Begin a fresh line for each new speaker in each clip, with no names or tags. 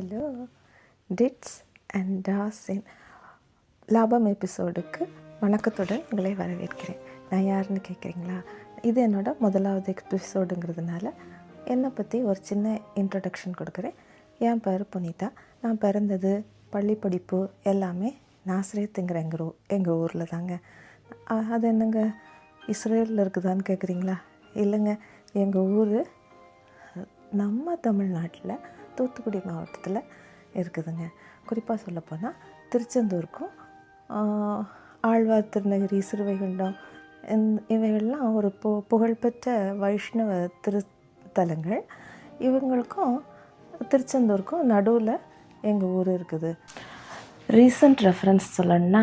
Hello dits and டாஸின் லாபம் எபிசோடுக்கு வணக்கத்துடன் உங்களை வரவேற்கிறேன். நான் யாருன்னு கேட்குறீங்களா? இது என்னோட முதலாவது எபிசோடுங்கிறதுனால என்னை பற்றி ஒரு சின்ன இன்ட்ரடக்ஷன் கொடுக்குறேன். என் பேர் புனிதா. நான் பிறந்தது பள்ளி படிப்பு எல்லாமே நாசிரியத்துங்கிற எங்கள் ஊ எங்கள் ஊரில் தாங்க. அது என்னங்க? இஸ்ரேலில் இருக்குதான்னு கேட்குறீங்களா? இல்லைங்க. எங்கள் ஊர் நம்ம தமிழ்நாட்டில் தூத்துக்குடி மாவட்டத்தில் இருக்குதுங்க. குறிப்பாக சொல்லப்போனால் திருச்செந்தூருக்கும் ஆழ்வார் திருநகரி சிறுவைகுண்டம் இவைகள்லாம் ஒரு பு புகழ்பெற்ற வைஷ்ணவ திருத்தலங்கள். இவங்களுக்கும் திருச்செந்தூருக்கும் நடுவில் எங்கள் ஊர் இருக்குது. ரீசன்ட் ரெஃபரன்ஸ் சொல்லணும்னா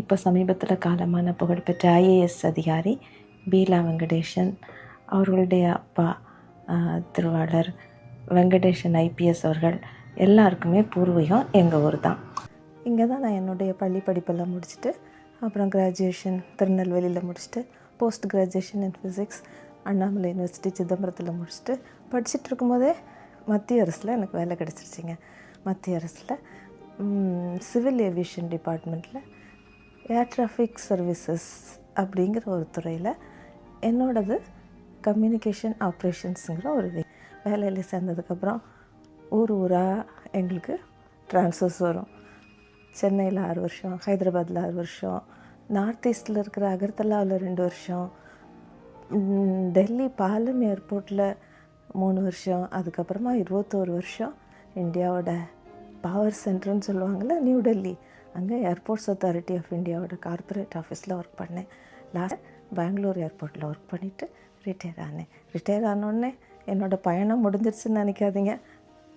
இப்போ சமீபத்தில் காலமான புகழ்பெற்ற ஐஏஎஸ் அதிகாரி பீலா வெங்கடேஷன் அவர்களுடைய அப்பா திருவாளர் வெங்கடேஷன் ஐபிஎஸ் அவர்கள் எல்லாருக்குமே பூர்வீகம் எங்கள் ஊர் தான். இங்கே தான் நான் என்னுடைய பள்ளி படிப்பெல்லாம் முடிச்சுட்டு அப்புறம் கிராஜுவேஷன் திருநெல்வேலியில் முடிச்சுட்டு post graduation in physics Annamalai university சிதம்பரத்தில் முடிச்சுட்டு படிச்சுட்டு இருக்கும்போதே மத்திய அரசில் எனக்கு வேலை கிடச்சிருச்சிங்க. மத்திய அரசில் சிவில் ஏவியேஷன் டிபார்ட்மெண்ட்டில் ஏர் டிராஃபிக் சர்வீசஸ் அப்படிங்கிற ஒரு துறையில் என்னோடது கம்யூனிகேஷன் ஆப்ரேஷன்ஸுங்கிற ஒரு வே வேலையில் சேர்ந்ததுக்கப்புறம் ஊர் ஊராக எங்களுக்கு ட்ரான்ஸ்ஃபர்ஸ் வரும். சென்னையில் ஆறு வருஷம் ஹைதராபாத்தில் ஆறு வருஷம் நார்த் ஈஸ்டில் இருக்கிற அகர்தலாவில் ரெண்டு வருஷம் டெல்லி பாலம் ஏர்போர்ட்டில் மூணு வருஷம் அதுக்கப்புறமா இருபத்தோரு வருஷம் இந்தியாவோட பவர் சென்டர்னு சொல்லுவாங்கள்ல நியூ டெல்லி அங்கே ஏர்போர்ட்ஸ் அத்தாரிட்டி ஆஃப் இந்தியாவோட கார்ப்பரேட் ஆஃபீஸில் ஒர்க் பண்ணேன். லாஸ்ட் பெங்களூர் ஏர்போர்ட்டில் ஒர்க் பண்ணிவிட்டு ரிட்டையர் ஆனேன். ரிட்டையர் ஆனோடனே என்னோடய பயணம் முடிஞ்சிருச்சுன்னு நினைக்காதீங்க.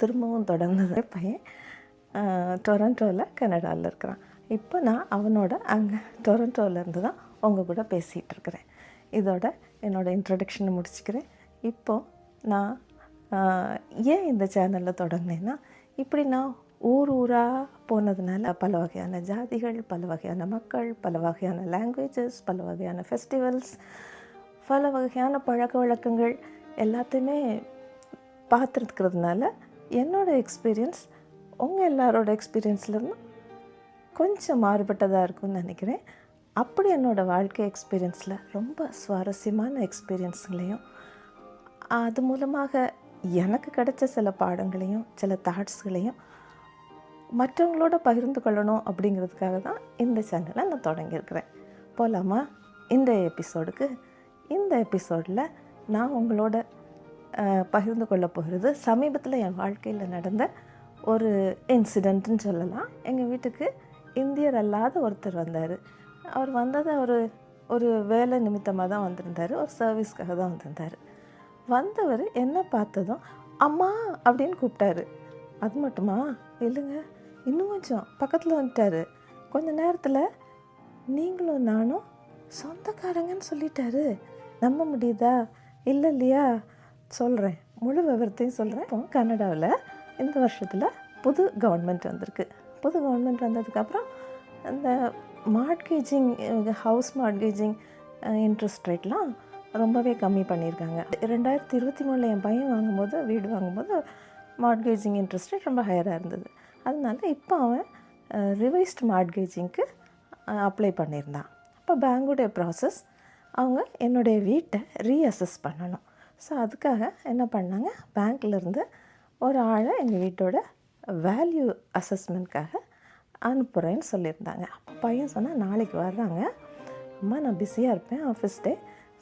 திரும்பவும் தொடர்ந்தது பையன் டொரண்டோவில் கனடாவில் இருக்கிறான். இப்போ நான் அவனோட அங்கே டொரண்டோவிலேருந்து தான் உங்கள் கூட பேசிகிட்டு இருக்கிறேன். இதோட என்னோடய இன்ட்ரடக்ஷனை முடிச்சுக்கிறேன். இப்போது நான் ஏன் இந்த சேனலில் தொடங்கினேன்னா இப்படி நான் ஊர் ஊராக போனதுனால பல வகையான ஜாதிகள் பல வகையான மக்கள் பல வகையான லாங்குவேஜஸ் பல வகையான ஃபெஸ்டிவல்ஸ் பல வகையான பழக்க வழக்கங்கள் எல்லாத்தையுமே பார்த்துருக்கிறதுனால என்னோட எக்ஸ்பீரியன்ஸ் உங்கள் எல்லாரோட எக்ஸ்பீரியன்ஸ்லேருந்து கொஞ்சம் மாறுபட்டதாக இருக்கும்னு நினைக்கிறேன். அப்படி என்னோடய வாழ்க்கை எக்ஸ்பீரியன்ஸில் ரொம்ப சுவாரஸ்யமான எக்ஸ்பீரியன்ஸுங்களையும் அது மூலமாக எனக்கு கிடைச்ச சில பாடங்களையும் சில தாட்ஸ்களையும் மற்றவங்களோட பகிர்ந்து கொள்ளணும் அப்படிங்கிறதுக்காக தான் இந்த சேனலை நான் தொடங்கியிருக்கிறேன். போகலாமா இந்த எபிசோடுக்கு இந்த எபிசோடில் நான் உங்களோட பகிர்ந்து கொள்ள போகிறது சமீபத்தில் என் வாழ்க்கையில் நடந்த ஒரு இன்சிடெண்ட்டுன்னு சொல்லலாம். எங்கள் வீட்டுக்கு இந்தியர் அல்லாத ஒருத்தர் வந்தார். அவர் வந்தது ஒரு ஒரு வேலை நிமித்தமாக தான் வந்திருந்தார். ஒரு சர்வீஸ்க்காக தான் வந்திருந்தார். வந்தவர் என்ன பார்த்ததும் அம்மா அப்படின்னு கூப்பிட்டாரு. அது மட்டுமா? இல்லைங்க. இன்னும் கொஞ்சம் பக்கத்தில் வந்துட்டாரு. கொஞ்ச நேரத்தில் நீங்களும் நானும் சொந்தக்காரங்கன்னு சொல்லிட்டாரு. நம்ப முடியுதா? இல்லை இல்லையா? சொல்கிறேன் முழு விவரத்தையும் சொல்கிறேன் இப்போ கனடாவில் இந்த வருஷத்தில் புது கவர்மெண்ட் வந்திருக்கு. புது கவர்மெண்ட் வந்ததுக்கப்புறம் அந்த மார்ட்கேஜிங் ஹவுஸ் மார்ட்கேஜிங் இன்ட்ரெஸ்ட் ரேட்லாம் ரொம்பவே கம்மி பண்ணியிருக்காங்க. ரெண்டாயிரத்தி இருபத்தி மூணில் என் பையன் வாங்கும்போது வீடு வாங்கும்போது மார்ட்கேஜிங் இன்ட்ரெஸ்ட் ரேட் ரொம்ப ஹையராக இருந்தது. அதனால இப்போ அவன் ரிவைஸ்ட் மார்ட்கேஜிங்க்கு அப்ளை பண்ணியிருந்தான். அப்போ பேங்குடைய ப்ராசஸ் அவங்க என்னுடைய வீட்டை ரீஅசஸ் பண்ணணும். ஸோ அதுக்காக என்ன பண்ணாங்க? பேங்க்லேருந்து ஒரு ஆளை எங்கள் வீட்டோட வேல்யூ அசஸ்மெண்ட்காக அனுப்புகிறேன்னு சொல்லியிருந்தாங்க. அப்போ பையன் சொன்னால் நாளைக்கு வர்றாங்க. அம்மா நான் பிஸியாக இருப்பேன் ஆஃபீஸ் டே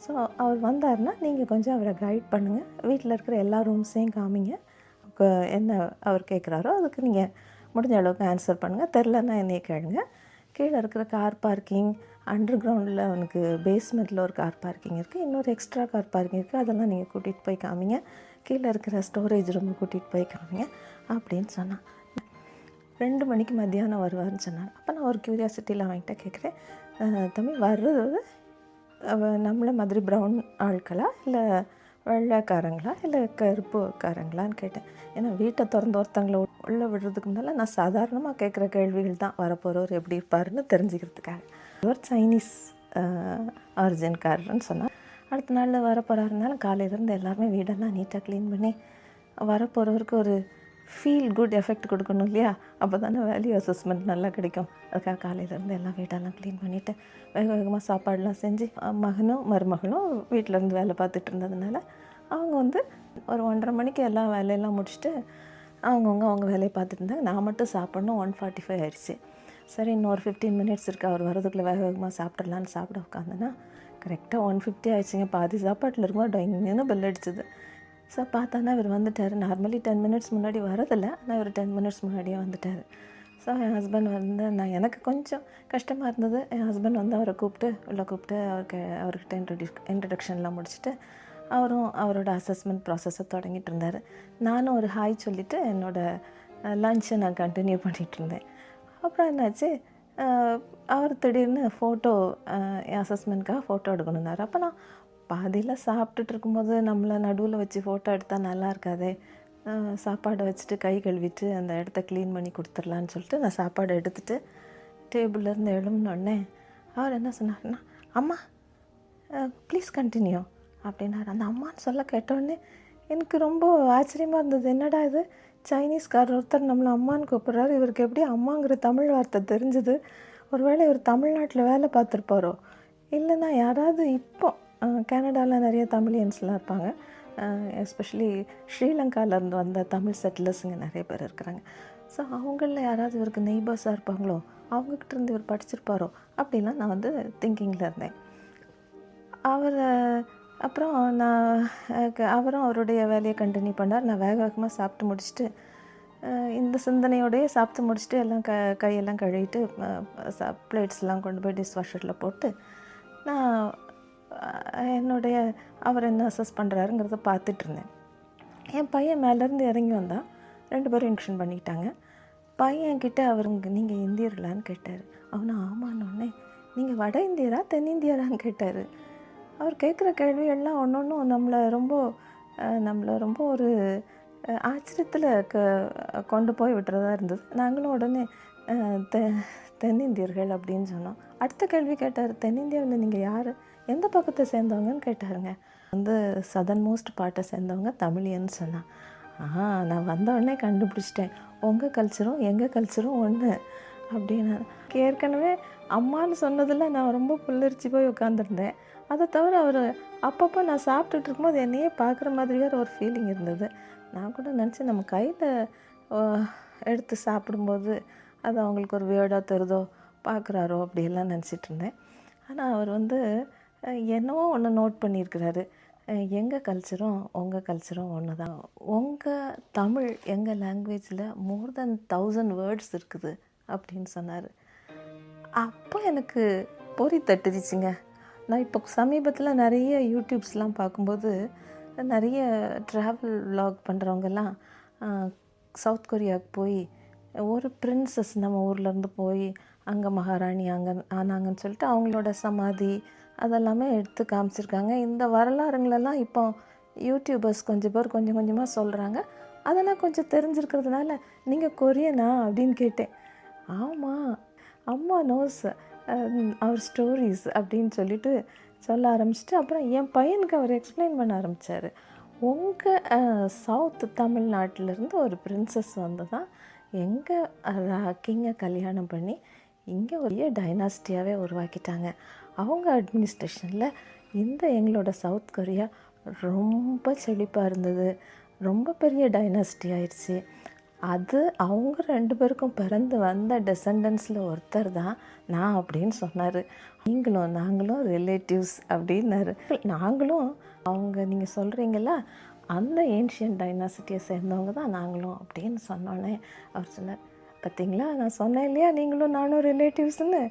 ஸோ அவர் வந்தாருன்னா நீங்கள் கொஞ்சம் அவரை கைட் பண்ணுங்கள் வீட்டில் இருக்கிற எல்லா ரூம்ஸையும் காமிங்க. என்ன அவர் கேட்குறாரோ அதுக்கு நீங்கள் முடிஞ்ச அளவுக்கு ஆன்சர் பண்ணுங்கள் தெரிலன்னா என்னையை கேளுங்க. கீழே இருக்கிற கார் பார்க்கிங் அண்டர் கிரவுண்டில் அவனுக்கு பேஸ்மெண்ட்டில் ஒரு கார் பார்க்கிங் இருக்குது இன்னொரு எக்ஸ்ட்ரா கார் பார்க்கிங் இருக்குது அதெல்லாம் நீங்கள் கூட்டிகிட்டு போய் காமிங்க. கீழே இருக்கிற ஸ்டோரேஜ் ரூம் கூட்டிகிட்டு போய் காமிங்க. அப்படின்னு சொன்னான். ரெண்டு மணிக்கு மத்தியானம் வருவார்னு சொன்னார் அப்போ நான் ஒரு க்யூரியாசிட்டியில் அவன்கிட்ட கேட்குறேன் தமிழ் தம்பி வர்றது நம்மளை மாதிரி ப்ரௌன் ஆட்களா? இல்லை வெள்ளைக்காரங்களா? இல்லை கருப்புக்காரங்களான்னு கேட்டேன். ஏன்னா வீட்டை திறந்து ஒருத்தங்களை உள்ளே விடுறதுக்கு முன்னால் நான் சாதாரணமாக கேட்குற கேள்விகள் தான் வரப்போகிறவர் எப்படி இருப்பாருன்னு தெரிஞ்சுக்கிறதுக்காக. ஒரு சைனீஸ் ஆரிஜின்காரர்னு சொன்னார். அடுத்த நாளில் வரப்போகிறாருனால காலையிலேருந்து எல்லாருமே வீடெல்லாம் நீட்டாக க்ளீன் பண்ணி வரப்போகிறவருக்கு ஒரு ஃபீல் குட் எஃபெக்ட் கொடுக்கணும் இல்லையா? அப்போ தானே வேல்யூ அசஸ்மெண்ட் நல்லா கிடைக்கும். அதுக்காக காலையிலேருந்து எல்லாம் வீடெல்லாம் க்ளீன் பண்ணிவிட்டு வேக வேகமாக சாப்பாடெலாம் செஞ்சு மகனும் மருமகளும் வீட்டிலேருந்து வேலை பார்த்துட்டு இருந்ததுனால அவங்க வந்து ஒரு ஒன்றரை மணிக்கு எல்லா வேலையெல்லாம் முடிச்சுட்டு அவங்கவுங்க அவங்க வேலையை பார்த்துட்டு இருந்தாங்க. நான் மட்டும் சாப்பிட்ணும் ஒன் ஃபார்ட்டி ஃபைவ் ஆயிடுச்சு. சரி இன்னொரு ஃபிஃப்டீன் மினிட்ஸ் இருக்குது அவர் வரதுக்குள்ளே வேக வேகமாக சாப்பிட்றலான்னு சாப்பிட உட்காந்துன்னா கரெக்டாக ஒன் ஃபிஃப்டி ஆயிடுச்சுங்க. பாதி சாப்பாட்டில் இருக்கும்போது டொயின்னு பெல் அடிச்சுது. ஸோ பார்த்தானா இவர் வந்துட்டார். நார்மலி டென் மினிட்ஸ் முன்னாடி வரதில்லை ஆனால் இவர் டென் மினிட்ஸ் முன்னாடியே வந்துட்டார். ஸோ என் ஹஸ்பண்ட் வந்து நான் எனக்கு கொஞ்சம் கஷ்டமாக இருந்தது. என் ஹஸ்பண்ட் வந்து அவரை கூப்பிட்டு உள்ளே கூப்பிட்டு அவருக்கு அவர்கிட்ட இன்ட்ரடியூ இன்ட்ரடக்ஷன்லாம் முடிச்சுட்டு அவரும் அவரோட அசஸ்மெண்ட் ப்ராசஸை தொடங்கிட்டு இருந்தார். நானும் ஒரு ஹாய் சொல்லிவிட்டு என்னோடய லஞ்சை நான் கண்டினியூ பண்ணிகிட்டு இருந்தேன். அப்புறம் என்னாச்சு? அவர் திடீர்னு ஃபோட்டோ என் அசஸ்மெண்ட்காக ஃபோட்டோ எடுக்கணுன்னாரு அப்போ நான் பாதியில் சாப்பிட்டுட்டு இருக்கும்போது நம்மளை நடுவில் வச்சு ஃபோட்டோ எடுத்தால் நல்லா இருக்காதே? சாப்பாடு சாப்பாடை வச்சுட்டு கை கழுவிட்டு அந்த இடத்த க்ளீன் பண்ணி கொடுத்துர்லான்னு சொல்லிட்டு நான் சாப்பாடு எடுத்துகிட்டு டேபிள்லேருந்து எழும்பினோடனே அவர் என்ன சொன்னார்னா அம்மா ப்ளீஸ் கண்டினியூ அப்படின்னாரு. அந்த அம்மான்னு சொல்ல கேட்டோடனே எனக்கு ரொம்ப ஆச்சரியமாக இருந்தது. என்னடா இது? சைனீஸ்காரர் ஒருத்தர் நம்மளை அம்மான்னு கூப்பிட்றாரு. இவருக்கு எப்படி அம்மாங்கிற தமிழ் வார்த்தை தெரிஞ்சுது? ஒருவேளை இவர் தமிழ்நாட்டில் வேலை பார்த்துருப்பாரோ? இல்லைன்னா யாராவது இப்போ கனடாவில் நிறைய தமிழியன்ஸ்லாம் இருப்பாங்க. எஸ்பெஷலி ஸ்ரீலங்காவிலேருந்து வந்த தமிழ் செட்டிலர்ஸுங்க நிறைய பேர் இருக்கிறாங்க. ஸோ அவங்களில் யாராவது இவருக்கு நெய்பர்ஸாக இருப்பாங்களோ அவங்கக்கிட்ட இருந்து இவர் படிச்சிருப்பாரோ? அப்படிலாம் நான் வந்து திங்கிங்கில் இருந்தேன். அவரை அப்புறம் நான் அவரும் அவருடைய வேலையை கண்டினியூ பண்ணார். நான் வேக வேகமாக சாப்பிட்டு முடிச்சுட்டு இந்த சிந்தனையோடைய சாப்பிட்டு முடிச்சுட்டு எல்லாம் க கையெல்லாம் கழுவிட்டு பிளேட்ஸ்லாம் கொண்டு போய் டிஷ் வாஷரில் போட்டு நான் என்னுடைய அவர் என்ன அசஸ் பண்ணுறாருங்கிறத பார்த்துட்டு இருந்தேன். என் பையன் மேலேருந்து இறங்கி வந்தான். ரெண்டு பேரும் இன்க்ஷன் பண்ணிக்கிட்டாங்க. பையன்கிட்ட அவருங்க நீங்கள் இந்தியர்களான்னு கேட்டார். அவனை ஆமான்னொடனே நீங்கள் வட இந்தியரா தென்னிந்தியரான்னு கேட்டார். அவர் கேட்குற கேள்விகள்லாம் ஒன்று ஒன்றும் நம்மளை ரொம்ப நம்மளை ரொம்ப ஒரு ஆச்சரியத்தில் க கொண்டு போய் விட்டுறதா இருந்தது. நாங்களும் உடனே தெ தென்னிந்தியர்கள் அப்படின்னு சொன்னோம். அடுத்த கேள்வி கேட்டார் தென்னிந்தியாவில் நீங்கள் யார்? எந்த பக்கத்தை சேர்ந்தவங்கன்னு கேட்டாருங்க. வந்து சதன் மோஸ்ட் பாட்டை சேர்ந்தவங்க தமிழியன்னு சொன்னான் ஆ நான் வந்த உடனே கண்டுபிடிச்சிட்டேன். உங்கள் கல்ச்சரும் எங்கள் கல்ச்சரும் ஒன்று அப்படின்னு. ஏற்கனவே அம்மான்னு சொன்னதில் நான் ரொம்ப புல்லரிச்சு போய் உட்காந்துருந்தேன் அதை தவிர அவர் அப்பப்போ நான் சாப்பிட்டுட்டு இருக்கும்போது என்னையே பார்க்குற மாதிரி வேறு ஒரு ஃபீலிங் இருந்தது. நான் கூட நினச்சேன் நம்ம கையில் எடுத்து சாப்பிடும்போது அது அவங்களுக்கு ஒரு வேர்டாக தருதோ பார்க்குறாரோ அப்படியெல்லாம் நினச்சிட்டு இருந்தேன். ஆனால் அவர் வந்து என்னவோ ஒன்று நோட் பண்ணியிருக்கிறாரு. எங்கள் கல்ச்சரும் உங்கள் கல்ச்சரும் ஒன்று தான் உங்கள் தமிழ் எங்கள் லாங்குவேஜில் மோர் தென் தௌசண்ட் வேர்ட்ஸ் இருக்குது அப்படின்னு சொன்னார். அப்போ எனக்கு பொறி தட்டுச்சுங்க. நான் இப்போ சமீபத்தில் நிறைய யூடியூப்ஸ்லாம் பார்க்கும்போது நிறைய ட்ராவல் விலாக் பண்ணுறவங்கெல்லாம் சவுத் கொரியாவுக்கு போய் ஒரு பிரின்சஸ் நம்ம ஊர்லேருந்து போய் அங்கே மகாராணி அங்கே ஆனாங்கன்னு சொல்லிட்டு அவங்களோட சமாதி அதெல்லாமே எடுத்து காமிச்சிருக்காங்க. இந்த வரலாறுங்களெல்லாம் இப்போ யூடியூபர்ஸ் கொஞ்சம் பேர் கொஞ்சம் கொஞ்சமாக சொல்கிறாங்க அதெல்லாம் கொஞ்சம் தெரிஞ்சிருக்கிறதுனால நீங்கள் கொரியனா அப்படின்னு கேட்டேன். ஆமாம் அம்மா நோஸ் அவர் ஸ்டோரிஸ் அப்படின்னு சொல்லிட்டு சொல்ல ஆரம்பிச்சிட்டு அப்புறம் என் பையனுக்கு அவர் எக்ஸ்பிளைன் பண்ண ஆரம்பித்தார் உங்கள் சவுத் தமிழ்நாட்டிலேருந்து ஒரு பிரின்சஸ் வந்து தான் எங்கள் கிங்கை கல்யாணம் பண்ணி இங்கே ஒரு டைனாஸ்டியாகவே உருவாக்கிட்டாங்க. அவங்க அட்மினிஸ்ட்ரேஷனில் இந்த எங்களோட சவுத் கொரியா ரொம்ப செழிப்பாக இருந்தது. ரொம்ப பெரிய டைனாஸ்டி ஆயிடுச்சு. அது அவங்க ரெண்டு பேருக்கும் பிறந்து வந்த டிசண்டன்ஸில் ஒருத்தர் தான் நான் அப்படின்னு சொன்னார். நீங்களும் நாங்களும் ரிலேட்டிவ்ஸ் அப்படின்னாரு. நாங்களும் அவங்க நீங்கள் சொல்கிறீங்களா அந்த ஏன்ஷியன் டைனாசிட்டியை சேர்ந்தவங்க தான் நாங்களும் அப்படின்னு சொன்னோன்னே அவர் சொன்னார். பார்த்தீங்களா நான் சொன்னேன் இல்லையா? நீங்களும் நானும் ரிலேட்டிவ்ஸ்னு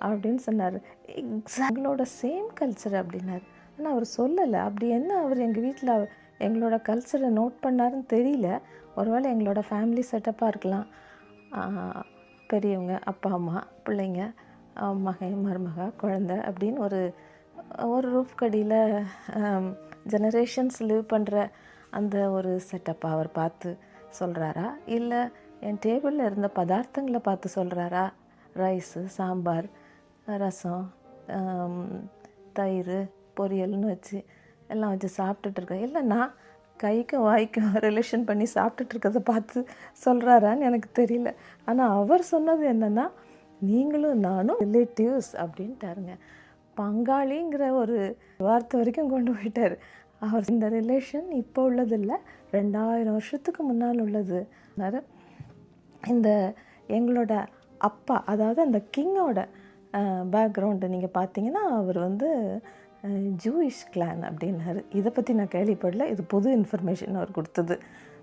அப்படின்னு சொன்னார். எங்களோட சேம் கல்ச்சர் அப்படின்னாரு. ஆனால் அவர் சொல்லலை. அப்படி என்ன? அவர் எங்கள் வீட்டில் எங்களோட கல்ச்சரை நோட் பண்ணாருன்னு தெரியல. ஒருவேளை எங்களோட ஃபேமிலி செட்டப்பாக இருக்கலாம். பெரியவங்க அப்பா அம்மா பிள்ளைங்க மகன் மருமக குழந்த அப்படின்னு ஒரு ஒரு ரூஃப் கடியில் ஜெனரேஷன்ஸ் லிவ் பண்ணுற அந்த ஒரு செட்டப்பை அவர் பார்த்து சொல்கிறாரா இல்லை என் டேபிளில் இருந்த பதார்த்தங்களை பார்த்து சொல்கிறாரா ரைஸு சாம்பார் ரசம் தயிர் பொரியல்னு வச்சு எல்லாம் வச்சு சாப்பிட்டுட்டுருக்கேன் இல்லை நான் கைக்கும் வாய்க்கும் ரிலேஷன் பண்ணி சாப்பிட்டுட்டு பார்த்து சொல்கிறாரான்னு எனக்கு தெரியல. ஆனால் அவர் சொன்னது என்னென்னா நீங்களும் நானும் ரிலேட்டிவ்ஸ் அப்படின்ட்டாருங்க. பங்காளிங்கிற ஒரு வார்த்தை வரைக்கும் கொண்டு போயிட்டார். அவர் இந்த ரிலேஷன் இப்போ உள்ளதில்லை. ரெண்டாயிரம் வருஷத்துக்கு முன்னால் உள்ளது. இந்த எங்களோட அப்பா அதாவது அந்த கிங்கோட பேக்ரவுண்டு நீங்கள் பார்த்தீங்கன்னா அவர் வந்து ஜூயிஷ் கிளான் அப்படின்னாரு. இதை பற்றி நான் கேள்விப்படல. இது புது இன்ஃபர்மேஷன் அவர் கொடுத்தது.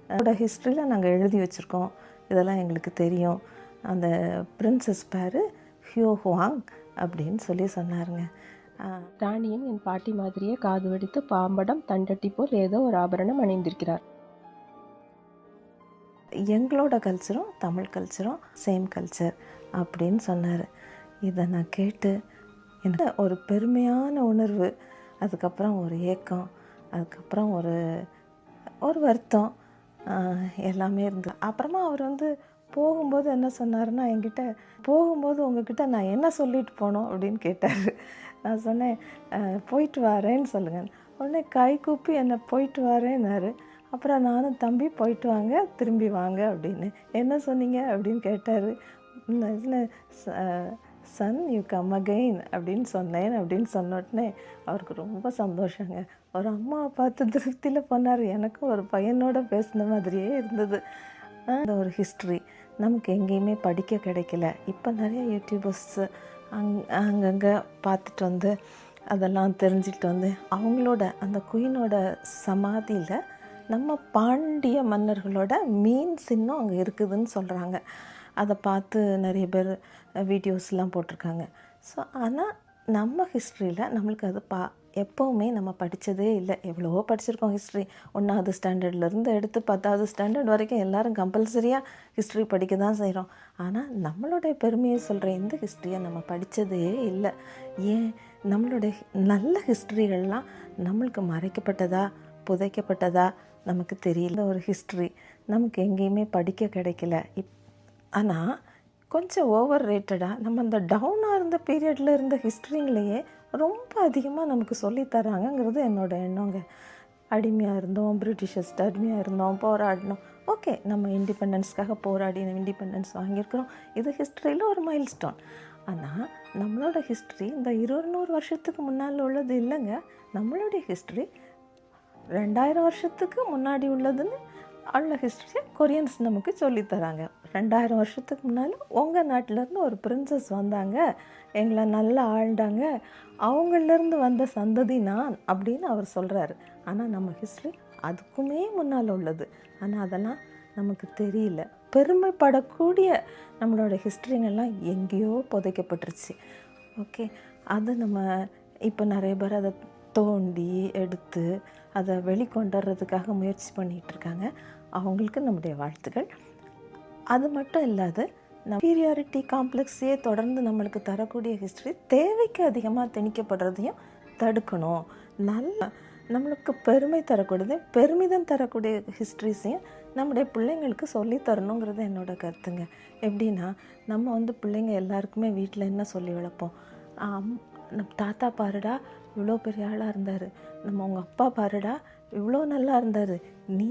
அதோட ஹிஸ்ட்ரியில் நாங்கள் எழுதி வச்சுருக்கோம். இதெல்லாம் எங்களுக்கு தெரியும். அந்த பிரின்சஸ் பேர் ஹியோ ஹுவாங் அப்படின்னு சொல்லி சொன்னாருங்க.
ராணியும் என் பாட்டி மாதிரியே காது வெடித்து பாம்படம் தண்டட்டி போல் ஏதோ ஒரு ஆபரணம் அணிந்திருக்கிறார்.
எங்களோட கல்ச்சரும் தமிழ் கல்ச்சரும் சேம் கல்ச்சர் அப்படின்னு சொன்னார். இதை நான் கேட்டு எனக்கு ஒரு பெருமையான உணர்வு அதுக்கப்புறம் ஒரு ஏக்கம் அதுக்கப்புறம் ஒரு ஒரு வருத்தம் எல்லாமே இருந்தது. அப்புறமா அவர் வந்து போகும்போது என்ன சொன்னார்னா என்கிட்ட போகும்போது உங்ககிட்ட நான் என்ன சொல்லிட்டு போனோம்? அப்படின்னு கேட்டார். நான் சொன்னேன் போயிட்டு வரேன்னு சொல்லுங்கள் உடனே கை கூப்பி என்னை போயிட்டு வரேன்னாரு. அப்புறம் நானும் தம்பி போயிட்டு வாங்க திரும்பி வாங்க அப்படின்னு. என்ன சொன்னீங்க? அப்படின்னு கேட்டார். சன் யூ கம் அகெயின் அப்படின்னு சொன்னேன். அப்படின்னு சொன்ன உடனே அவருக்கு ரொம்ப சந்தோஷங்க. ஒரு அம்மாவை பார்த்து திருப்தியில் போனார். எனக்கும் ஒரு பையனோட பேசின மாதிரியே இருந்தது. அந்த ஒரு ஹிஸ்ட்ரி நமக்கு எங்கேயுமே படிக்க கிடைக்கல. இப்போ நிறைய யூடியூபர்ஸு அங் அங்கங்கே பார்த்துட்டு வந்து அதெல்லாம் தெரிஞ்சுக்கிட்டு வந்து அவங்களோட அந்த குயினோட சமாதியில் நம்ம பாண்டிய மன்னர்களோட மீன் சின்னம் அங்கே இருக்குதுன்னு சொல்கிறாங்க அதை பார்த்து நிறைய பேர் வீடியோஸ்லாம் போட்டிருக்காங்க. ஸோ ஆனால் நம்ம ஹிஸ்ட்ரியில் நம்மளுக்கு அது பா எப்போவுமே நம்ம படித்ததே இல்லை. எவ்வளவோ படிச்சிருக்கோம் ஹிஸ்ட்ரி ஒன்றாவது ஸ்டாண்டர்ட்லேருந்து எடுத்து பத்தாவது ஸ்டாண்டர்ட் வரைக்கும் எல்லாரும் கம்பல்சரியாக ஹிஸ்ட்ரி படிக்க தான் செய்கிறோம் ஆனால் நம்மளுடைய பெருமையை சொல்கிற இந்த ஹிஸ்ட்ரியை நம்ம படித்ததே இல்லை. ஏன்? நம்மளுடைய நல்ல ஹிஸ்ட்ரிகள்லாம் நம்மளுக்கு மறைக்கப்பட்டதா புதைக்கப்பட்டதா நமக்கு தெரியல ஒரு ஹிஸ்ட்ரி நமக்கு எங்கேயுமே படிக்க கிடைக்கல. இப் ஆனால் கொஞ்சம் ஓவர் ரேட்டடாக நம்ம அந்த டவுனாக இருந்த பீரியடில் இருந்த ஹிஸ்ட்ரிங்களையே ரொம்ப அதிகமாக நமக்கு சொல்லித் தராங்கங்கிறது என்னோட எண்ணங்க. அடிமையாக இருந்தோம் பிரிட்டிஷர்ஸ்ட்டு அடிமையாக இருந்தோம் போராடினோம். ஓகே நம்ம இண்டிபெண்டன்ஸ்க்காக போராடி இண்டிபெண்டன்ஸ் வாங்கியிருக்கிறோம். இது ஹிஸ்ட்ரியில் ஒரு மைல் ஸ்டோன் ஆனால் நம்மளோட ஹிஸ்ட்ரி இந்த இருநூறு வருஷத்துக்கு முன்னால் உள்ளது இல்லைங்க. நம்மளுடைய ஹிஸ்ட்ரி ரெண்டாயிரம் வருஷத்துக்கு முன்னாடி உள்ளதுன்னு உள்ள ஹிஸ்ட்ரியை கொரியன்ஸ் நமக்கு சொல்லித் தராங்க. ரெண்டாயிரம் வருஷத்துக்கு முன்னால் உங்கள் நாட்டிலேருந்து ஒரு பிரின்சஸ் வந்தாங்க. எங்களை நல்லா ஆழ்ந்தாங்க அவங்கள்லேருந்து வந்த சந்ததி நான் அப்படின்னு அவர் சொல்கிறாரு ஆனால் நம்ம ஹிஸ்ட்ரி அதுக்குமே முன்னால் உள்ளது. ஆனால் அதெல்லாம் நமக்கு தெரியல. பெருமைப்படக்கூடிய நம்மளோட ஹிஸ்ட்ரிங்கெல்லாம் எங்கேயோ புதைக்கப்பட்டுருச்சு. ஓகே அது நம்ம இப்போ நிறைய பேர் அதை தோண்டி எடுத்து அதை வெளிக்கொண்டு வர்றதுக்காக முயற்சி பண்ணிகிட்டு இருக்காங்க. அவங்களுக்கு நம்முடைய வாழ்த்துக்கள். அது மட்டும் இல்லாது பீரியாரிட்டி காம்ப்ளெக்ஸையே தொடர்ந்து நம்மளுக்கு தரக்கூடிய ஹிஸ்ட்ரி தேவைக்கு அதிகமாக திணிக்கப்படுறதையும் தடுக்கணும். நல்ல நம்மளுக்கு பெருமை தரக்கூடியது பெருமிதம் தரக்கூடிய ஹிஸ்ட்ரிஸையும் நம்முடைய பிள்ளைங்களுக்கு சொல்லி தரணுங்கிறது என்னோட கருத்துங்க. எப்படின்னா நம்ம வந்து பிள்ளைங்க எல்லாருக்குமே வீட்டில் என்ன சொல்லி வளர்ப்போம்? நம் நம்ம தாத்தா பாருடா இவ்வளோ பெரிய ஆளாக இருந்தார். நம்ம உங்கள் அப்பா பாருடா இவ்வளோ நல்லா இருந்தார். நீ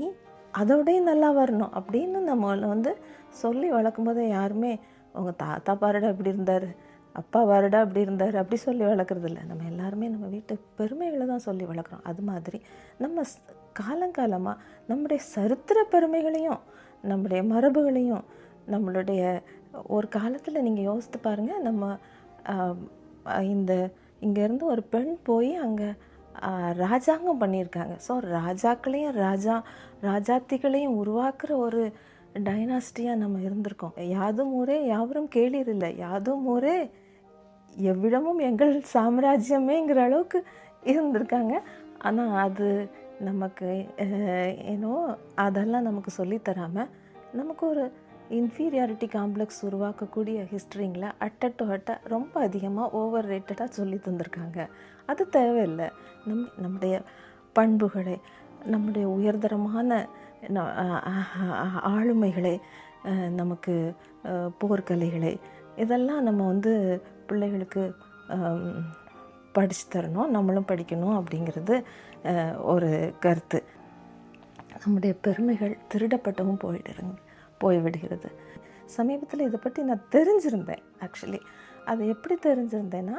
அதோடய நல்லா வரணும் அப்படின்னு நம்மளை வந்து சொல்லி வளர்க்கும் போது யாருமே உங்கள் தாத்தா பாருடா இப்படி இருந்தார் அப்பா பாருடா இப்படி இருந்தார் அப்படி சொல்லி வளர்க்குறதில்ல நம்ம எல்லாருமே நம்ம வீட்டு பெருமைகளை தான் சொல்லி வளர்க்குறோம். அது மாதிரி நம்ம ஸ்- காலங்காலமாக நம்முடைய சரித்திர பெருமைகளையும் நம்முடைய மரபுகளையும் நம்மளுடைய ஒரு காலத்தில் நீங்கள் யோசித்து பாருங்கள் நம்ம இந்த இங்கேருந்து ஒரு பெண் போய் அங்கே ராஜாங்கம் பண்ணியிருக்காங்க. ஸோ ராஜாக்களையும் ராஜா ராஜாத்திகளையும் உருவாக்குற ஒரு டைனாஸ்டியாக நம்ம இருந்திருக்கோம். யாதும் ஊரே யாவரும் கேளீர் இல்லை யாதும் ஊரே எவ்விடமும் எங்கள் சாம்ராஜ்யமேங்கிற அளவுக்கு இருந்திருக்காங்க. ஆனால் அது நமக்கு அஹ், ஏனோ அதெல்லாம் நமக்கு சொல்லித் தராமல் நமக்கு ஒரு இன்ஃபீரியாரிட்டி காம்ப்ளெக்ஸ் உருவாக்கக்கூடிய ஹிஸ்ட்ரிங்களை அட்ட டு அட்ட ரொம்ப அதிகமாக ஓவர் ரேட்டடாக சொல்லி தந்திருக்காங்க. அது தேவையில்லை. நம் நம்முடைய பண்புகளை நம்முடைய உயர்தரமான ஆளுமைகளை நமக்கு போர்க்கலைகளை இதெல்லாம் நம்ம வந்து பிள்ளைகளுக்கு படித்து தரணும் நம்மளும் படிக்கணும் அப்படிங்கிறது ஒரு கருத்து. நம்முடைய பெருமைகள் திருடப்பட்டவும் போயிடுறங்க போய்விடுகிறது. சமீபத்தில் இதை பற்றி நான் தெரிஞ்சிருந்தேன் ஆக்சுவலி அது எப்படி தெரிஞ்சிருந்தேன்னா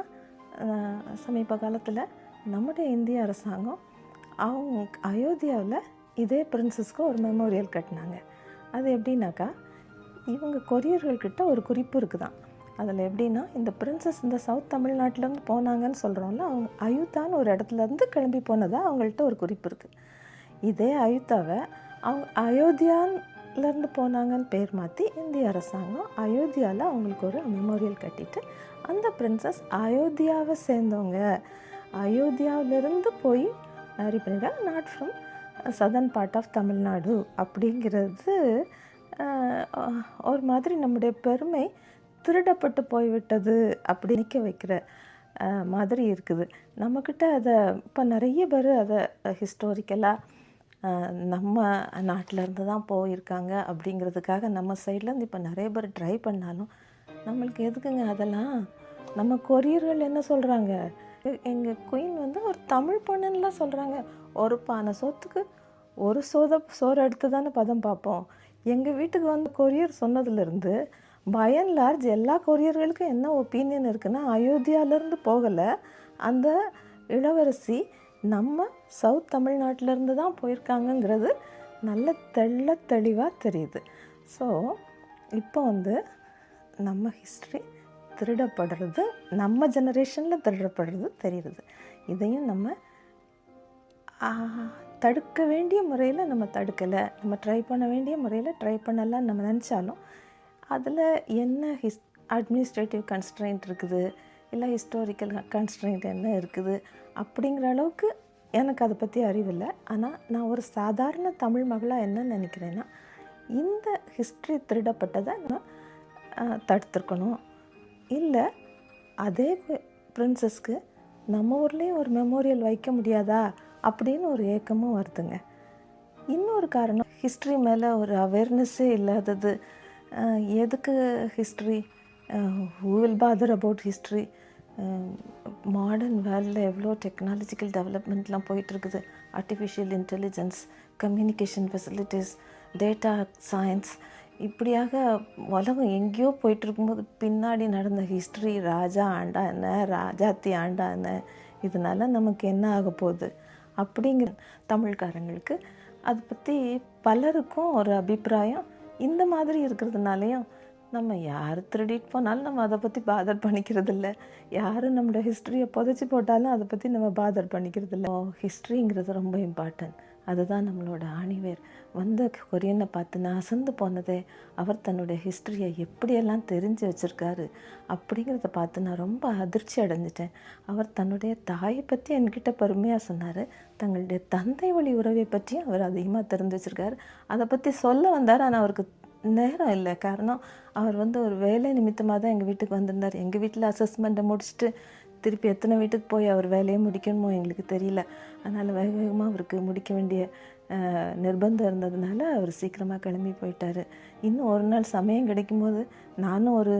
சமீப காலத்தில் நம்முடைய இந்திய அரசாங்கம் அவங்க அயோத்தியாவில் இதே பிரின்சஸ்க்கு ஒரு மெமோரியல் கட்டினாங்க. அது எப்படின்னாக்கா இவங்க கொரியர்கள்கிட்ட ஒரு குறிப்பு இருக்குதான். அதில் எப்படின்னா இந்த பிரின்சஸ் இந்த சவுத் தமிழ்நாட்டிலேருந்து போனாங்கன்னு சொல்கிறோம்ல அவங்க அயுத்தான்னு ஒரு இடத்துலேருந்து கிளம்பி போனதாக அவங்கள்ட்ட ஒரு குறிப்பு இருக்குது இதே அயுத்தாவை அவங்க அயோத்தியான்லேருந்து போனாங்கன்னு பேர் மாற்றி இந்திய அரசாங்கம் அயோத்தியாவில் அவங்களுக்கு ஒரு மெமோரியல் கட்டிட்டு அந்த பிரின்சஸ் அயோத்தியாவை சேர்ந்தவங்க. அயோத்தியாவிலிருந்து போய் மேரி பண்ணிட்டாங்க not from southern part of Tamil Nadu அப்படிங்கிறது ஒரு மாதிரி நம்முடைய பெருமை திருடப்பட்டு போய்விட்டது அப்படி நிற்க வைக்கிற மாதிரி இருக்குது. நம்மக்கிட்ட அதை இப்போ நிறைய பேர் அதை ஹிஸ்டோரிக்கலாக நம்ம நாட்டிலேருந்து தான் போயிருக்காங்க அப்படிங்கிறதுக்காக நம்ம சைட்லேருந்து இப்போ நிறைய பேர் ட்ரை பண்ணாலும் நம்மளுக்கு எதுக்குங்க அதெல்லாம்? நம்ம கொரியர்கள் என்ன சொல்கிறாங்க எங்கள் குயின் வந்து ஒரு தமிழ் பொண்ணுன்னுலாம் சொல்கிறாங்க ஒரு பானை சோத்துக்கு ஒரு சோத சோறு எடுத்து தானே பதம் பார்ப்போம் எங்கள் வீட்டுக்கு வந்து கொரியர் சொன்னதுலேருந்து பை அண்ட் லார்ஜ் எல்லா கொரியர்களுக்கும் என்ன ஒப்பீனியன் இருக்குன்னா அயோத்தியாவிலேருந்து போகலை. அந்த இளவரசி நம்ம சவுத் தமிழ்நாட்டிலேருந்து தான் போயிருக்காங்கங்கிறது நல்ல தெள்ள தெளிவாக தெரியுது. ஸோ இப்போ வந்து நம்ம ஹிஸ்ட்ரி திருடப்படுறது நம்ம ஜெனரேஷனில் திருடப்படுறது தெரியுது. இதையும் நம்ம தடுக்க வேண்டிய முறையில் நம்ம தடுக்கலை. நம்ம ட்ரை பண்ண வேண்டிய முறையில் ட்ரை பண்ணலாம்னு நம்ம நினச்சாலும் அதில் என்ன ஹிஸ் அட்மினிஸ்ட்ரேட்டிவ் கன்ஸ்ட்ரெயின்ட் இருக்குது? இல்லை ஹிஸ்டாரிக்கல் கன்ஸ்ட்ரெயின்ட் என்ன இருக்குது? அப்படிங்கிற அளவுக்கு எனக்கு அதை பற்றி அறிவில்லை. ஆனால் நான் ஒரு சாதாரண தமிழ் மகளாக என்ன நினைக்கிறேன்னா இந்த ஹிஸ்ட்ரி திருடப்பட்டதை நான் தடுத்துருக்கணும். இல்லை அதே பிரின்சஸ்க்கு நம்ம ஊர்லேயும் ஒரு மெமோரியல் வைக்க முடியாதா? அப்படின்னு ஒரு ஏக்கமும் வருதுங்க. இன்னொரு காரணம் ஹிஸ்ட்ரி மேலே ஒரு அவேர்னஸ்ஸே இல்லாதது. எதுக்கு history who will bother about history modern வேர்ல்டில் எவ்வளோ டெக்னாலஜிக்கல் டெவலப்மெண்ட்லாம் போயிட்டுருக்குது. Artificial intelligence communication facilities data science இப்படியாக உலகம் எங்கேயோ போயிட்டு இருக்கும்போது பின்னாடி நடந்த ஹிஸ்ட்ரி ராஜா ஆண்டா என்ன ராஜாத்தி ஆண்டா என்ன இதனால நமக்கு என்ன ஆக போகுது? அப்படிங்கிற தமிழ்காரங்களுக்கு அதை பற்றி பலருக்கும் ஒரு அபிப்பிராயம். இந்த மாதிரி இருக்கிறதுனாலையும் நம்ம யார் திருடிட்டு போனாலும் நம்ம அதை பற்றி பாதர் பண்ணிக்கிறதில்ல. யார் நம்மளோட ஹிஸ்ட்ரியை புதைச்சி போட்டாலும் அதை பற்றி நம்ம பாதர் பண்ணிக்கிறதில்ல. ஹிஸ்ட்ரிங்கிறது ரொம்ப இம்பார்ட்டன்ட் அதுதான் நம்மளோட ஆணிவேர். வந்த கொரியனை பார்த்து நான் அசந்து போனதே அவர் தன்னுடைய ஹிஸ்ட்ரியை எப்படியெல்லாம் தெரிஞ்சு வச்சுருக்காரு அப்படிங்கிறத பார்த்து நான் ரொம்ப அதிர்ச்சி அடைஞ்சிட்டேன். அவர் தன்னுடைய தாயை பற்றி என்கிட்ட பெருமையாக சொன்னார். தங்களுடைய தந்தை வழி உறவை பற்றியும் அவர் அதிகமாக தெரிஞ்சு வச்சுருக்காரு. அதை பற்றி சொல்ல வந்தார் ஆனால் அவருக்கு நேரம் இல்லை. காரணம் அவர் வந்து ஒரு வேலை நிமித்தமாக தான் எங்கள் வீட்டுக்கு வந்திருந்தார். எங்கள் வீட்டில் அசஸ்மெண்ட்டை முடிச்சுட்டு திருப்பி எத்தனை வீட்டுக்கு போய் அவர் வேலையை முடிக்கணுமோ எங்களுக்கு தெரியல. அதனால் வேக வேகமாக அவருக்கு முடிக்க வேண்டிய நிர்பந்தம் இருந்ததுனால அவர் சீக்கிரமாக கிளம்பி போயிட்டார். இன்னும் ஒரு நாள் சமயம் கிடைக்கும்போது நானும் ஒரு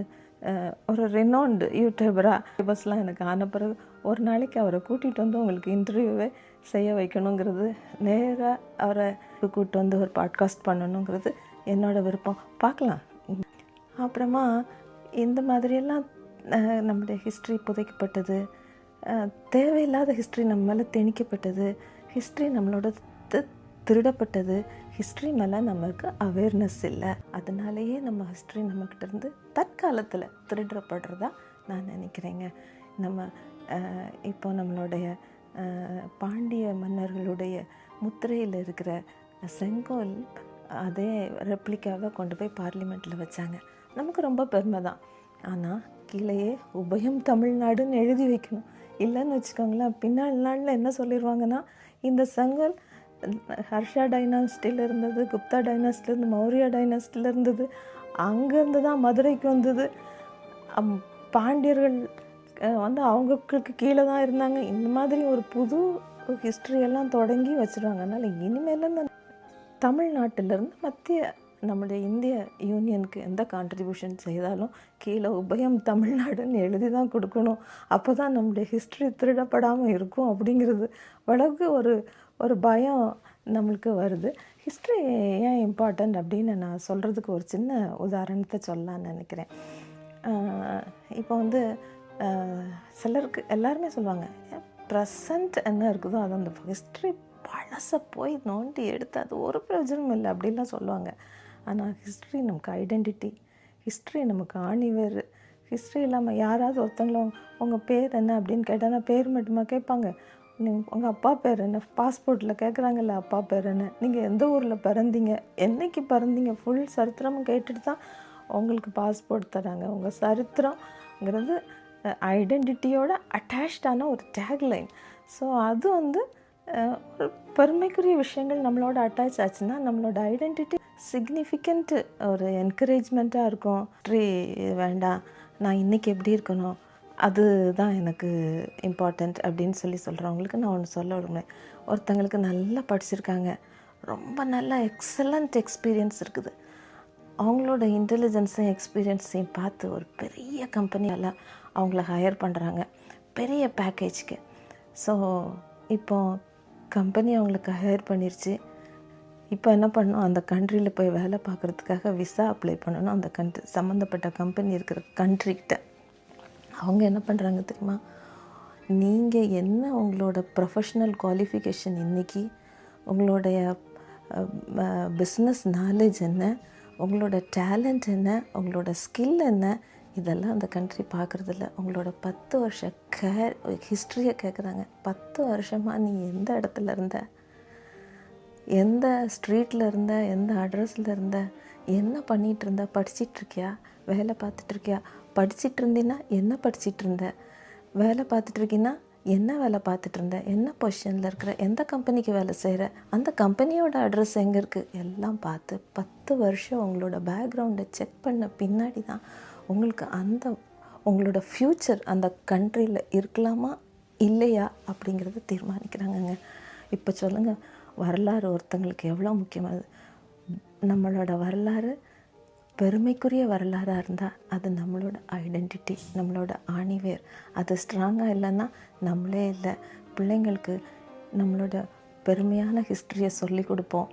ஒரு ரெனோண்டு யூடியூபராக பஸ்லாம் எனக்கு ஆன பிறகு ஒரு நாளைக்கு அவரை கூட்டிகிட்டு வந்து உங்களுக்கு இன்டர்வியூவே செய்ய வைக்கணுங்கிறது நேராக அவரை கூப்பிட்டு வந்து ஒரு பாட்காஸ்ட் பண்ணணுங்கிறது என்னோடய விருப்பம். பார்க்கலாம். அப்புறமா இந்த மாதிரியெல்லாம் நம்முடைய ஹிஸ்ட்ரி புதைக்கப்பட்டது. தேவையில்லாத ஹிஸ்ட்ரி நம்ம மேலே திணிக்கப்பட்டது. ஹிஸ்ட்ரி நம்மளோட திருடப்பட்டது. ஹிஸ்ட்ரி மேலே நமக்கு அவேர்னஸ் இல்லை. அதனாலேயே நம்ம ஹிஸ்ட்ரி நம்மக்கிட்ட இருந்து தற்காலத்தில் திருடப்படுறதா நான் நினைக்கிறேங்க. நம்ம இப்போ நம்மளுடைய பாண்டிய மன்னர்களுடைய முத்திரையில் இருக்கிற செங்கோல் அதே ரெப்ளிக்காவை கொண்டு போய் பார்லிமெண்ட்டில் வச்சாங்க. நமக்கு ரொம்ப பெருமை தான் ஆனால் கீழேயே உபயம் தமிழ்நாடுன்னு எழுதி வைக்கணும். இல்லைன்னு வச்சுக்கோங்களேன் பின்னாடி நாளில் என்ன சொல்லிடுவாங்கன்னா இந்த செங்கல் ஹர்ஷா டைனாஸ்டியில் இருந்தது குப்தா டைனாஸ்டிலேருந்து மௌரியா டைனாஸ்டியில் இருந்தது அங்கேருந்து தான் மதுரைக்கு வந்தது. பாண்டியர்கள் வந்து அவங்களுக்கு கீழே தான் இருந்தாங்க. இந்த மாதிரி ஒரு புது ஹிஸ்ட்ரி எல்லாம் தொடங்கி வச்சுருவாங்க. அதனால் இனிமேல் இந்த தமிழ்நாட்டிலேருந்து மத்திய நம்முடைய இந்திய யூனியனுக்கு எந்த கான்ட்ரிபியூஷன் செய்தாலும் கீழே உபயம் தமிழ்நாடுன்னு எழுதி தான் கொடுக்கணும். அப்போ தான் நம்முடைய ஹிஸ்ட்ரி திருடப்படாமல் இருக்கும் அப்படிங்கிறது அளவுக்கு ஒரு ஒரு பயம் நம்மளுக்கு வருது. ஹிஸ்ட்ரி ஏன் இம்பார்ட்டண்ட் அப்படின்னு நான் சொல்கிறதுக்கு ஒரு சின்ன உதாரணத்தை சொல்லலாம்னு நினைக்கிறேன். இப்போ வந்து சிலருக்கு எல்லாருமே சொல்லுவாங்க ப்ரெசண்ட் என்ன இருக்குதோ அது அந்த ஹிஸ்ட்ரி பழசை போய் நோண்டி எடுத்து அது ஒரு பிரயோஜனம் இல்லை அப்படின்லாம் சொல்லுவாங்க. ஆனால் ஹிஸ்ட்ரி நமக்கு ஐடென்டிட்டி ஹிஸ்ட்ரி நமக்கு ஆணிவர். ஹிஸ்ட்ரி இல்லாமல் யாராவது ஒருத்தங்களும் உங்கள் பேர் என்ன அப்படின்னு கேட்டால் பேர் மட்டுமா கேட்பாங்க. உங்கள் அப்பா பேர் என்ன? பாஸ்போர்ட்டில் கேட்குறாங்கல்ல அப்பா பேர் என்ன? நீங்கள் எந்த ஊரில் பிறந்தீங்க? என்னைக்கு பிறந்தீங்க? ஃபுல் சரித்திரமும் கேட்டுட்டு தான் உங்களுக்கு பாஸ்போர்ட் தராங்க. உங்கள் சரித்திரங்கிறது ஐடென்டிட்டியோட அட்டாச்சான ஒரு டேக்லைன் ஸோ அது வந்து ஒரு பெருமைக்குரிய விஷயங்கள் நம்மளோட அட்டாச் ஆச்சுன்னா நம்மளோட ஐடென்டிட்டி சிக்னிஃபிகண்ட் ஒரு என்கரேஜ்மெண்ட்டாக இருக்கும். ட்ரீ வேண்டாம். நான் இன்றைக்கி எப்படி இருக்கணும்? அதுதான் எனக்கு இம்பார்ட்டண்ட் அப்படின்னு சொல்லி சொல்கிறவங்களுக்கு நான் ஒன்று சொல்ல விரும்புகிறேன் ஒருத்தங்களுக்கு நல்லா படிச்சிருக்காங்க. ரொம்ப நல்லா எக்ஸலண்ட் எக்ஸ்பீரியன்ஸ் இருக்குது. அவங்களோட இன்டெலிஜென்ஸையும் எக்ஸ்பீரியன்ஸையும் பார்த்து ஒரு பெரிய கம்பெனியால் அவங்கள ஹையர் பண்ணுறாங்க பெரிய பேக்கேஜ்க்கு ஸோ இப்போ கம்பெனி அவங்களுக்கு ஹையர் பண்ணிருச்சு. இப்போ என்ன பண்ணணும்? அந்த கண்ட்ரியில் போய் வேலை பார்க்குறதுக்காக விசா அப்ளை பண்ணணும். அந்த கண்ட்ரி சம்மந்தப்பட்ட கம்பெனி இருக்கிற கண்ட்ரிக்கிட்ட அவங்க என்ன பண்ணுறாங்க தெரியுமா? நீங்கள் என்ன உங்களோட ப்ரொஃபஷ்னல் குவாலிஃபிகேஷன் இன்றைக்கி உங்களுடைய பிஸ்னஸ் நாலேஜ் என்ன? உங்களோட டேலண்ட் என்ன? உங்களோட ஸ்கில் என்ன? இதெல்லாம் அந்த கண்ட்ரி பார்க்குறதில்ல. உங்களோட பத்து வருஷ கே ஹிஸ்ட்ரியை கேட்குறாங்க பத்து வருஷமாக நீ எந்த இடத்துல இருந்த? எந்த ஸ்ட்ரீட்டில் இருந்த? எந்த அட்ரஸில் இருந்த? என்ன பண்ணிகிட்டு இருந்த? படிச்சிட்டு இருக்கியா? வேலை பார்த்துட்ருக்கியா படிச்சிட்டு இருந்தீன்னா என்ன படிச்சிட்டு இருந்த? வேலை பார்த்துட்ருக்கீன்னா என்ன வேலை பார்த்துட்டு இருந்த? என்ன பொசிஷனில் இருக்கிற? எந்த கம்பெனிக்கு வேலை செய்கிற அந்த கம்பெனியோட அட்ரஸ் எங்கே இருக்குது எல்லாம் பார்த்து பத்து வருஷம் உங்களோட பேக்ரவுண்டை செக் பண்ண பின்னாடி தான் உங்களுக்கு அந்த உங்களோட ஃப்யூச்சர் அந்த கண்ட்ரியில் இருக்கலாமா இல்லையா அப்படிங்கிறத தீர்மானிக்கிறாங்கங்க. இப்போ சொல்லுங்கள் வரலாறு ஒருத்தங்களுக்கு எவ்வளோ முக்கியமானது நம்மளோட வரலாறு பெருமைக்குரிய வரலாறாக இருந்தால் அது நம்மளோட ஐடென்டிட்டி நம்மளோட ஆணிவேர். அது ஸ்ட்ராங்காக இல்லைன்னா நம்மளே இல்லை. பிள்ளைங்களுக்கு நம்மளோட பெருமையான ஹிஸ்ட்ரியை சொல்லி கொடுப்போம்.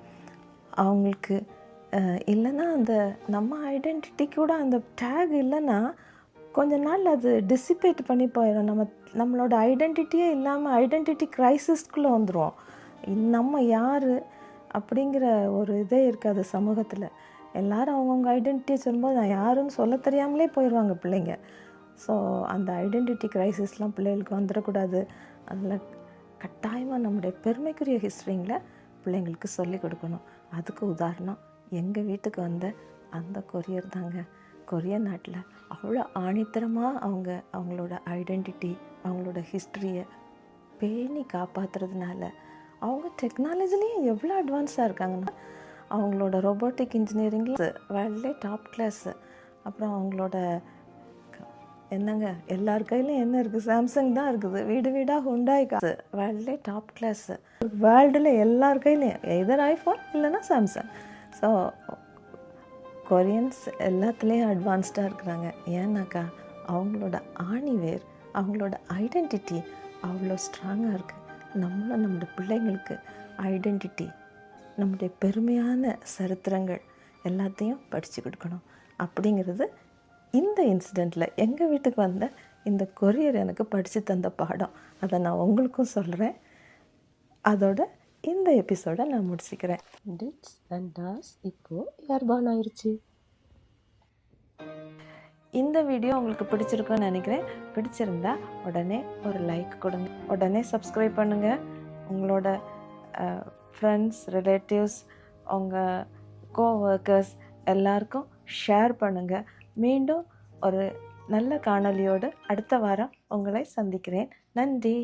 அவங்களுக்கு இல்லைன்னா அந்த நம்ம ஐடென்டிட்டி கூட அந்த டேக் இல்லைன்னா கொஞ்ச நாள் அது டிசிபேட் பண்ணி போயிடும் நம்ம நம்மளோட ஐடென்டிட்டியே இல்லாமல் ஐடென்டிட்டி க்ரைசிஸ்க்குள்ளே வந்துடுவோம் நம்ம யார் அப்படிங்கிற ஒரு இதே இருக்காது சமூகத்தில். எல்லாரும் அவங்கவுங்க ஐடென்டிட்டியை சொல்லும்போது நான் யாருன்னு சொல்ல தெரியாமலே போயிடுவாங்க பிள்ளைங்க. ஸோ அந்த ஐடென்டிட்டி க்ரைசிஸ்லாம் பிள்ளைகளுக்கு வந்துடக்கூடாது அதில் கட்டாயமாக நம்முடைய பெருமைக்குரிய ஹிஸ்ட்ரிங்கில் பிள்ளைங்களுக்கு சொல்லிக் கொடுக்கணும். அதுக்கு உதாரணம். எங்கள் வீட்டுக்கு வந்த அந்த கொரியர் தாங்க. கொரிய நாட்டில் அவ்வளோ ஆணித்தரமாக அவங்க அவங்களோட ஐடென்டிட்டி அவங்களோட ஹிஸ்ட்ரியை பேணி காப்பாற்றுறதுனால அவங்க டெக்னாலஜிலையும் எவ்வளோ அட்வான்ஸாக இருக்காங்கன்னா அவங்களோட ரோபோட்டிக் இன்ஜினியரிங்கில் வேர்ல்ட்லே டாப் கிளாஸு அப்புறம் அவங்களோட என்னங்க எல்லார் கையிலும் என்ன இருக்குது சாம்சங் தான் இருக்குது. வீடு வீடாக ஹுண்டாய் காசு வேர்ல்ட்லே டாப் கிளாஸு வேர்ல்டில் எல்லார் கையிலையும். எதர் ஐஃபோன் இல்லைன்னா சாம்சங் ஸோ கொரியன்ஸ் எல்லாத்துலேயும் அட்வான்ஸ்டாக இருக்கிறாங்க. ஏன்னாக்கா அவங்களோட ஆணிவேர் அவங்களோட ஐடென்டிட்டி அவ்வளோ ஸ்ட்ராங்காக இருக்குது நம்மளும் நம்மளோட பிள்ளைங்களுக்கு ஐடென்டிட்டி நம்முடைய பெருமையான சரித்திரங்கள் எல்லாத்தையும் படித்து கொடுக்கணும். அப்படிங்கிறது இந்த இன்சிடெண்ட்டில் எங்கள் வீட்டுக்கு வந்த இந்த கொரியர் எனக்கு படித்து தந்த பாடம். அதை நான் உங்களுக்கும் சொல்கிறேன் அதோட இந்த எபிசோடை நான் முடிச்சுக்கிறேன்.
டிட்ஸ் அண்ட் டாஸ் இப்போது ஏர்பான் ஆயிருச்சு.
இந்த வீடியோ உங்களுக்கு பிடிச்சிருக்குன்னு நினைக்கிறேன். பிடிச்சிருந்தா உடனே ஒரு லைக் கொடுங்க. உடனே சப்ஸ்கிரைப் பண்ணுங்கள் உங்களோட ஃப்ரெண்ட்ஸ் ரிலேட்டிவ்ஸ் உங்கள் கோ ஒர்க்கர்ஸ் எல்லாருக்கும் ஷேர் பண்ணுங்கள் மீண்டும் ஒரு நல்ல காணொளியோடு அடுத்த வாரம் உங்களை சந்திக்கிறேன். நன்றி.